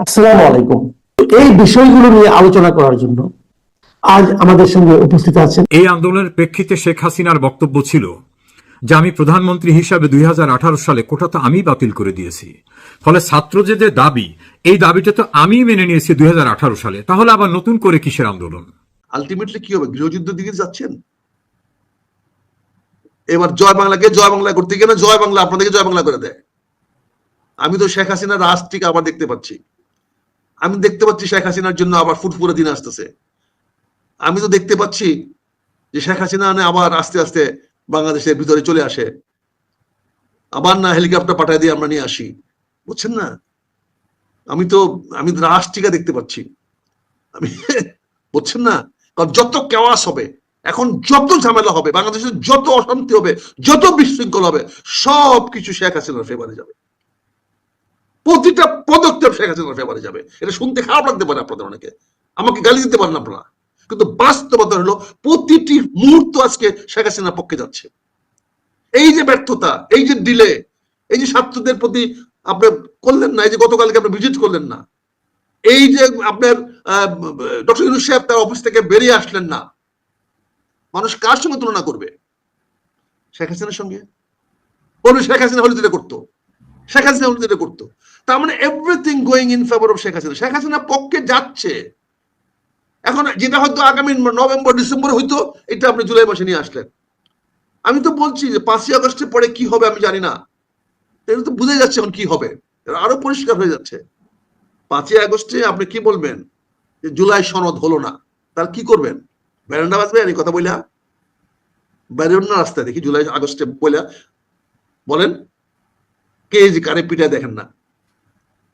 আসসালামু আলাইকুম। এই বিষয়গুলো নিয়ে আলোচনা করার জন্য আজ আমাদের সঙ্গে উপস্থিত আছেন এই আন্দোলনের প্রেক্ষিতে শেখ হাসিনার বক্তব্য ছিল যে আমি প্রধানমন্ত্রী হিসাবে দুই সালে কোটাটা আমি বাতিল করে দিয়েছি। ফলে ছাত্র যে যে দাবি এই দাবিটা তো আমি মেনে নিয়েছি দুই সালে। তাহলে আবার নতুন করে কিসের আন্দোলন? আলটিমেটলি কি হবে? গৃহযুদ্ধের দিকে যাচ্ছেন? এবার জয় বাংলাকে জয় বাংলা করতে গেলে জয় বাংলা আপনাদেরকে জয় বাংলা করে দেয়। আমি তো শেখ হাসিনার রাজটিকে আবার দেখতে পাচ্ছি। আমি দেখতে পাচ্ছি শেখ হাসিনার জন্য আবার ফুটফুরে দিন আসতেছে। আমি তো দেখতে পাচ্ছি যে শেখ হাসিনা আবার আস্তে আস্তে বাংলাদেশের ভিতরে চলে আসে। আবার না হেলিকপ্টার পাঠায় দিয়ে আমরা নিয়ে আসি। বুঝছেন না? আমি তো, আমি রাষ্ট্রিকা দেখতে পাচ্ছি। আমি বুঝছেন না? কারণ যত কেওয়াস হবে, এখন যত ঝামেলা হবে বাংলাদেশের যত অশান্তি হবে, যত বিশৃঙ্খল হবে সব কিছু শেখ হাসিনার ফেভারে যাবে। প্রতিটা পদক্ষেপ শেখ হাসিনার ফেভারে যাবে। এটা শুনতে খারাপ লাগতে পারে আপনাদের অনেকে। আমাকে গালি দিতে পারেন আপনারা। কিন্তু বাস্তবতা হলো, প্রতিটি মুহূর্ত আজকে শেখ হাসিনার পক্ষে যাচ্ছে। এই যে ব্যর্থতা, এই যে ডিলে এই যে ছাত্রদের প্রতি আপনি করলেন না, এই যে গতকালকে আপনি ভিজিট করলেন না, এই যে আপনার ডক্টর ইউনুস সাহেব তার অফিস থেকে বেরিয়ে আসলেন না, মানুষ কার সঙ্গে তুলনা করবে? শেখ হাসিনার সঙ্গে? বলবে শেখ হাসিনা হলে যেটা করতো। শেখ হাসিনা হলে যেটা করতো। তার মানে everything going in favour of Sheikh Hasina Sheikh Hasina পক্ষে যাচ্ছে। এখন যেটা হয়তো আগামী নভেম্বর, ডিসেম্বর হয়তো এটা আপনি জুলাই মাসে নিয়ে আসলেন। আমি তো বলছি যে পাঁচই আগস্টের পরে কি হবে আমি জানি না। এটা তো বুঝে যাচ্ছে এখন কি হবে। আরও পরিষ্কার হয়ে যাচ্ছে। পাঁচই আগস্টে আপনি কি বলবেন? যে জুলাই সনদ হলো না। তার কি করবেন? ব্যারেন্ডা বাজবে? এই কথা বইলা। না রাস্তায় দেখি জুলাই আগস্টে বইলা। বলেন। কে যে কারে পিঠায় দেখেন না।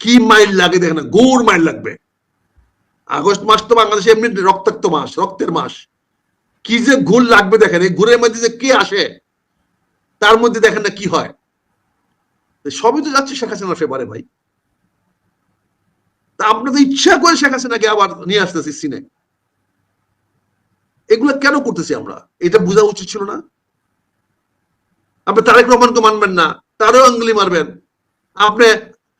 কি মাইল লাগে দেখেন গুড় মাইল লাগবে। আগস্ট মাস তো বাংলাদেশে এমনি রক্তাক্ত মাস, রক্তের মাস। কি যে গুড় লাগবে দেখেন, এই গুড়ের মধ্যে যে কে আসে, তার মধ্যে দেখেন না কি হয়। সবই তো যাচ্ছে শেখ হাসিনার ফেভারে ভাই। তা আপনাদের ইচ্ছা করে শেখ হাসিনাকে আবার নিয়ে আসতেছি সিনে। এগুলো কেন করতেছি আমরা? এটা বোঝা উচিত ছিল না। আপনি তারেক রহমানকে মানবেন না তারও আঙ্গুলি মারবেন আপনি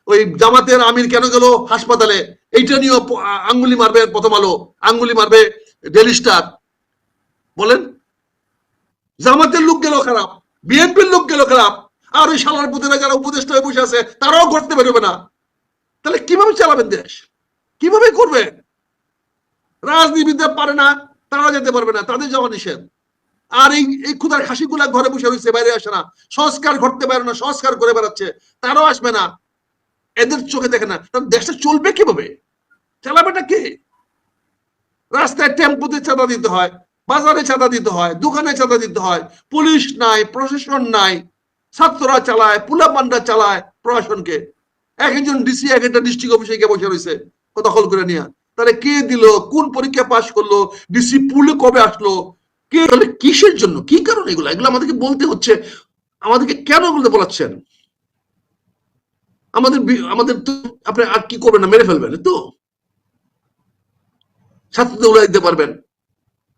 ওই জামাতের আমির কেন গেল হাসপাতালে? এইটা নিয়েও আঙ্গুলি মারবে প্রথম আলো। আঙ্গুলি মারবে ডেলি স্টার। বলেন? জামাতের লোক গেল খারাপ, বিএনপির লোক গেল খারাপ। আর ওই সালার পুতিরা যারা উপদেষ্টা হয়ে বসে আছে, তারাও করতে বেরোবে না। তাহলে কীভাবে চালাবেন দেশ? কীভাবে করবেন? রাজনীতিবিদরা পারে না, তারা যেতে পারবে না, তাদের যাওয়া নিষেধ। আর এই এই ক্ষুদার খাসিগুলা ঘরে বসে রয়েছে, বাইরে আসে না। সংস্কার ঘটতে পারে না, সংস্কার করে বেড়াচ্ছে, তারাও আসবে না। এদের চোখে দেখে না। তার দেশটা চলবে কীভাবে? চালাবেটা কে? রাস্তায় টেম্পুতে চাঁদা দিতে হয়, বাজারে চাঁদা দিতে হয়, দোকানে চাঁদা দিতে হয়, পুলিশ নাই, প্রশাসন নাই, ছাত্ররা চালায় পুলাপান্ডা চালায় প্রশাসনকে। এক একজন ডিসি এক একটা ডিস্ট্রিক্ট অফিসে গিয়ে বসে রয়েছে দখল করে নিয়ে। তাহলে কে দিল? কোন পরীক্ষা পাশ করল? ডিসি পুলে কবে আসলো? কে তাহলে কিসের জন্য? কি কারণ এগুলো? এগুলো আমাদেরকে বলতে হচ্ছে। আমাদেরকে কেন বলতে বলাচ্ছেন? আমাদের আমাদের তো আপনি আর কি করবেন না, মেরে ফেলবেন তো? ছাত্রদের উড়াই দিতে পারবেন,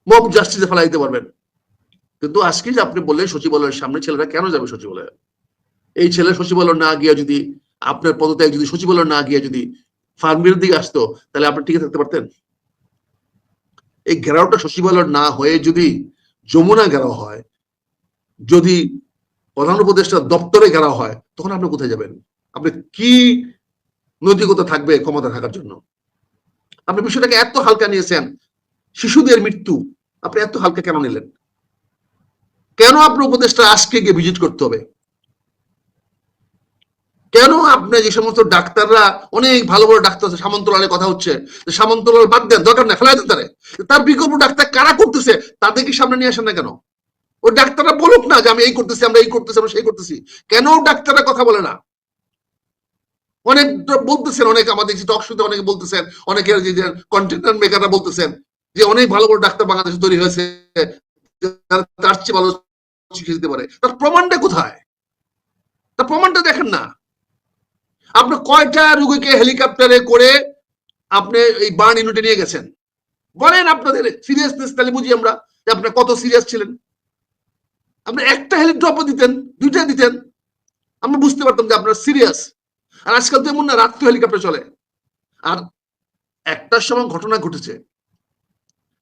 মব জাস্টিসে ফেলাই দিতে পারবেন। কিন্তু আজকে যে আপনি বললেন সচিবালয়ের সামনে ছেলেরা কেন যাবে সচিবালয়ে? এই ছেলে সচিবালয় না গিয়ে যদি আপনার পদত্যাগ যদি সচিবালয় না গিয়ে যদি ফার্মের দিকে আসতো, তাহলে আপনি টিকে থাকতে পারতেন? এই ঘেরাওটা সচিবালয় না হয়ে যদি যমুনা ঘেরাও হয়, যদি প্রধান উপদেষ্টা দপ্তরে ঘেরাও হয়, তখন আপনি কোথায় যাবেন? আপনি কি নৈতিকতা থাকবে ক্ষমতা থাকার জন্য? আপনি বিষয়টাকে এত হালকা নিয়েছেন, শিশুদের মৃত্যু, আপনি এত হালকা কেন নিলেন? কেন আপনার উপদেশটা আজকে গিয়ে ভিজিট করতে হবে? কেন আপনার যে সমস্ত ডাক্তাররা, অনেক ভালো ভালো ডাক্তার আছে, সামন্তলালের কথা হচ্ছে সামন্তলাল বাদ দেন, দরকার না ফেলাই তারে। তার বিকল্প ডাক্তার কারা করতেছে তাদেরকে সামনে নিয়ে আসেন না কেন? ওই ডাক্তাররা বলুক না যে আমি এই করতেছি, আমরা এই করতেছি, আমরা সেই করতেছি। কেন ডাক্তাররা কথা বলে না? অনেক বলতেছেন, অনেক আমাদের টক শুতে অনেকে বলতেছেন, অনেকে কন্টেন্ট মেকাররা বলতেছেন যে অনেক ভালো ভালো ডাক্তার বাংলাদেশে তৈরি হয়েছে তার চেয়ে ভালো চিকিৎসা দিতে পারে। তার প্রমাণটা কোথায়? তার প্রমাণটা দেখেন না। আপনি কয়টা রুগীকে হেলিকপ্টারে করে আপনি এই বার্ন ইউনিটে নিয়ে গেছেন? বলেন আপনাদের সিরিয়াসনেস তাহলে বুঝি আমরা যে আপনার কত সিরিয়াস ছিলেন। আপনি একটা হেলিড্রপও দিতেন, দুইটা দিতেন, আমরা বুঝতে পারতাম যে আপনার সিরিয়াস আর আজকাল তো এমন না রাত্রে হেলিকপ্টার চলে। আর একটার সময় ঘটনা ঘটেছে।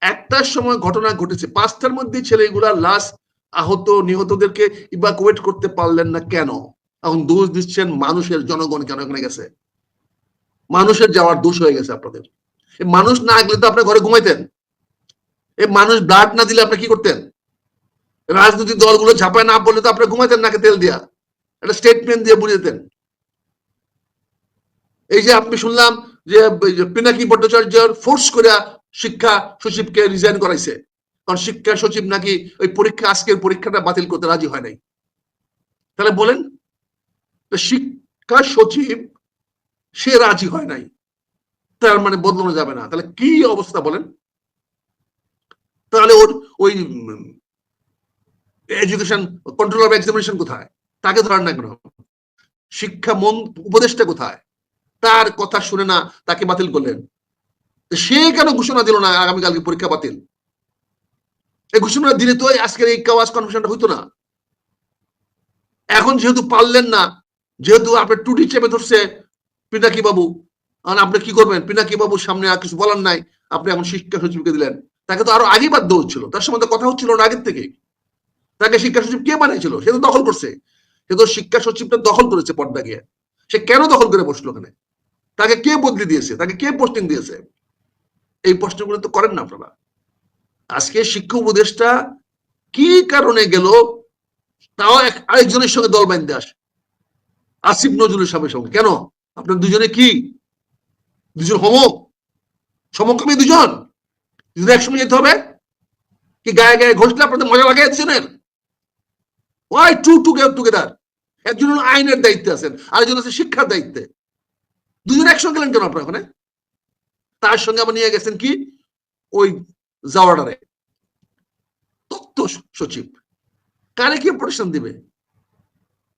একটার সময় ঘটনা ঘটেছে। পাঁচটার মধ্যে ছেলেগুলা লাশ আহত, নিহতদেরকে ইভাকুয়েট করতে পারলেন না কেন? এখন দোষ দিচ্ছেন মানুষের জনগণ কেন এখানে গেছে? মানুষের যাওয়ার দোষ হয়ে গেছে আপনাদের। মানুষ না গেলে তো আপনার ঘরে ঘুমাইতেন। এই মানুষ ব্লাড না দিলে আপনি কি করতেন? রাজনৈতিক দলগুলো ঝাঁপায় না পড়লে তো আপনি ঘুমাইতেন নাকে তেল দিয়া। একটা স্টেটমেন্ট দিয়ে বুঝে দিতেন এই যে আপনি শুনলাম যে পিনাকি ভট্টাচার্যর ফোর্স করে শিক্ষা সচিবকে রিজাইন করাইছে। কারণ শিক্ষা সচিব নাকি ওই পরীক্ষা, আজকের পরীক্ষাটা বাতিল করতে রাজি হয় নাই। তাহলে বলেন শিক্ষা সচিব, সে রাজি হয় নাই। তার মানে বদলানো যাবে না। তাহলে কি অবস্থা বলেন? তাহলে ওর ওই এডুকেশন কন্ট্রোল অফ এক্সামিনেশন কোথায়? তাকে ধরার না কেন? শিক্ষা মন উপদেশটা কোথায়? তার কথা শুনে না তাকে বাতিল করলেন। সে কেন ঘোষণা দিল না আগামীকালকে পরীক্ষা বাতিল? এই ঘোষণা দিলে তো আজকের এই কাওয়াজ কনফারেশনটা হইতো না। এখন যেহেতু পারলেন না, যেহেতু আপনার টুটি চেপে ধরছে পিনাকি বাবু এখন আপনি কি করবেন? পিনাকি বাবুর সামনে আর কিছু বলার নাই, আপনি এখন শিক্ষা সচিবকে দিলেন। তাকে তো আরও আগেই বাধ্য হচ্ছিল, তার সম্বন্ধে কথা হচ্ছিল না আগের থেকে। তাকে শিক্ষা সচিব কে বানিয়েছিল? সে তো দখল করছে। সে তো শিক্ষা সচিবটা দখল করেছে পর্দা গিয়ে। সে কেন দখল করে বসল ওখানে তাকে কে বদলি দিয়েছে? তাকে কে পোস্টিং দিয়েছে? এই প্রশ্নগুলো তো করেন না আপনারা। আজকে শিক্ষা উপদেষ্টা কি কারণে গেল, তাও এক আরেকজনের সঙ্গে দল বাঁধতে আসে। আসিফ নজরুল সাহেবের সঙ্গে। কেন? আপনার দুজনে কি? দুজন হোম সমকামী দুজন? দুজন একসঙ্গে যেতে হবে? কি গায়ে গায়ে ঘষলে আপনাদের মজা লাগে দুজনের ওয়াই টু টু টুগেদার একজন আইনের দায়িত্বে আছেন, আরেকজন আছে শিক্ষার দায়িত্বে। দুজন একসঙ্গে গেলেন কেন আপনার ওখানে? তার সঙ্গে আবার নিয়ে গেছেন কি? ওই জাওয়াডারে তথ্য সচিব। কারে কি প্রতিষ্ঠান দিবে?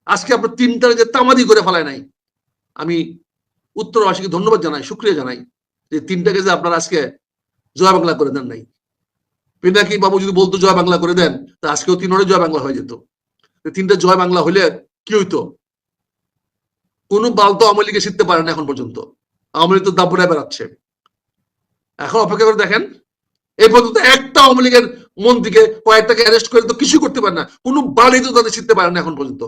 আজকে আপনার তিনটারে যে তামাদি করে ফেলায় নাই, আমি উত্তরবাসীকে ধন্যবাদ জানাই শুক্রিয়া জানাই যে তিনটাকে যে আপনারা আজকে জয় বাংলা করে দেন নাই। পিনাকি বাবু যদি বলতো জয় বাংলা করে দেন, তা আজকেও তিনরে জয় বাংলা হয়ে যেত। তিনটা জয় বাংলা হলে কি হইতো? কোন বাল তো আওয়ামী লীগে শিখতে পারে না এখন পর্যন্ত। আওয়ামী লীগ তো দাপড়ায় বেড়াচ্ছে। এখন অপেক্ষা করে দেখেন, এই পর্যন্ত একটা আওয়ামী লীগের মন্ত্রীকে কয়েকটাকে অ্যারেস্ট করে তো কিছু করতে পারে না। কোনো বাড়ি তো তাদের শিখতে পারে না এখন পর্যন্ত।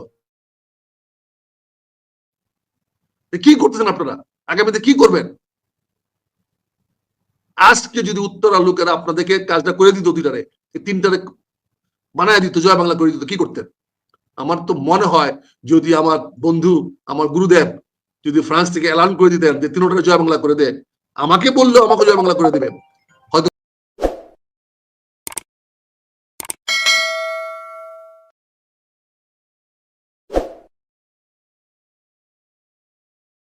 কি করতেছেন আপনারা? আগামীতে কি করবেন? আজকে যদি উত্তর লোকেরা আপনাদেরকে কাজটা করে দিত দুইটারে, তিনটারে বানায় দিত, জয় বাংলা করে দিত, কি করতেন? আমার তো মনে হয় যদি আমার বন্ধু, আমার গুরুদেব যদি ফ্রান্স থেকে এলান করে দিতেন যে, তিনোটা জয় বাংলা করে দে। আমাকে বললেও আমাকে জয় বাংলা করে দেবেন।